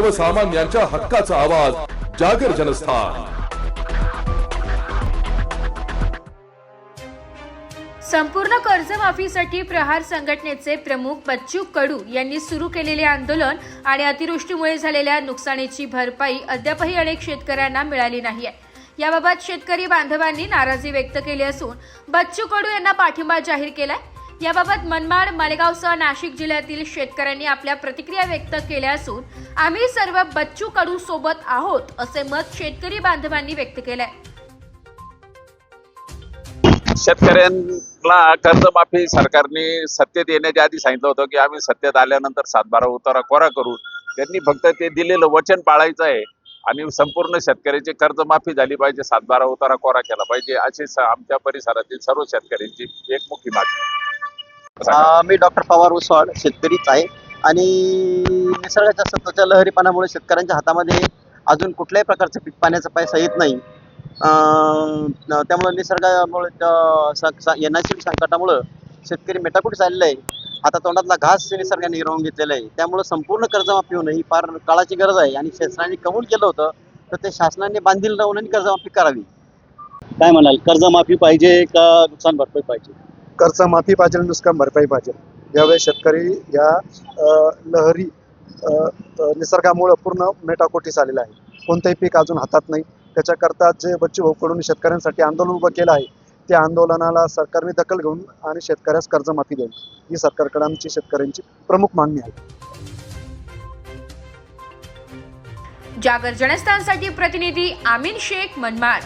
सर्वसामान्यांच्या हक्काचा आवाज जागर जनस्थान. संपूर्ण कर्जमाफीसाठी प्रहार संघटनेचे प्रमुख बच्चू कडू यांनी सुरू केलेले आंदोलन आणि अतिवृष्टीमुळे झालेल्या नुकसानीची भरपाई अद्यापही अनेक शेतकऱ्यांना मिळाली नाहीये. याबाबत शेतकरी बांधवांनी नाराजी व्यक्त केली असून बच्चू कडू यांना पाठिंबा जाहीर केलाय. याबाबत मनमाड मालेगावसह नाशिक जिल्ह्यातील शेतकऱ्यांनी आपल्या प्रतिक्रिया व्यक्त केल्या असून आम्ही सर्व बच्चू कडू सोबत आहोत असे मत शेतकरी बांधवांनी व्यक्त केलंय. शेतकऱ्यांना कर्जमाफी सरकारने सत्तेत येण्याच्या आधी सांगितलं होतं की आम्ही सत्तेत आल्यानंतर सातबारा उतारा कोरा करू. त्यांनी फक्त ते दिलेलं वचन पाळायचं आहे. आणि संपूर्ण शेतकऱ्याची कर्जमाफी झाली पाहिजे सातबारा उतारा कोरा केला पाहिजे असे आमच्या परिसरातील सर्व शेतकऱ्यांची एक मुख्य मागणी आहे. मी डॉक्टर पवार उसवाड शेतकरीच आहे. आणि निसर्गाच्या सत्वाच्या लहरीपणामुळे शेतकऱ्यांच्या हातामध्ये अजून कुठल्याही प्रकारचा पीक पाण्याचा पैसा येत नाही. त्यामुळे निसर्गामुळे येण्याच्या संकटामुळं शेतकरी मेटाकुटी चाललेला आहे. आता तोंडातला घास निसर्गाने हिरावून घेतलेला आहे. त्यामुळे संपूर्ण कर्जमाफी होणं ही फार काळाची गरज आहे. आणि शासनाने कबूल केलं होतं तर ते शासनाने बांधील राहून आणि कर्जमाफी करावी. काय म्हणाल? कर्जमाफी पाहिजे का नुकसान भरपाई पाहिजे? कर्ज माफी पाहिजे नुकसान भरपाई पाहिजे. यावेळी शेतकरी या लहरी निसर्गामुळं पूर्ण मेटाकोटीस आलेला आहे. कोणतंही पीक अजून हातात नाही. त्याच्याकरता जे बच्चू भाऊकडून शेतकऱ्यांसाठी आंदोलन उभं केलं आहे त्या आंदोलनाला सरकारने दखल घेऊन आणि शेतकऱ्यास कर्जमाफी देईल ही सरकारकडे आमची शेतकऱ्यांची प्रमुख मागणी आहे. जागर जनस्थानसाठी प्रतिनिधी आमीन शेख मनमाड.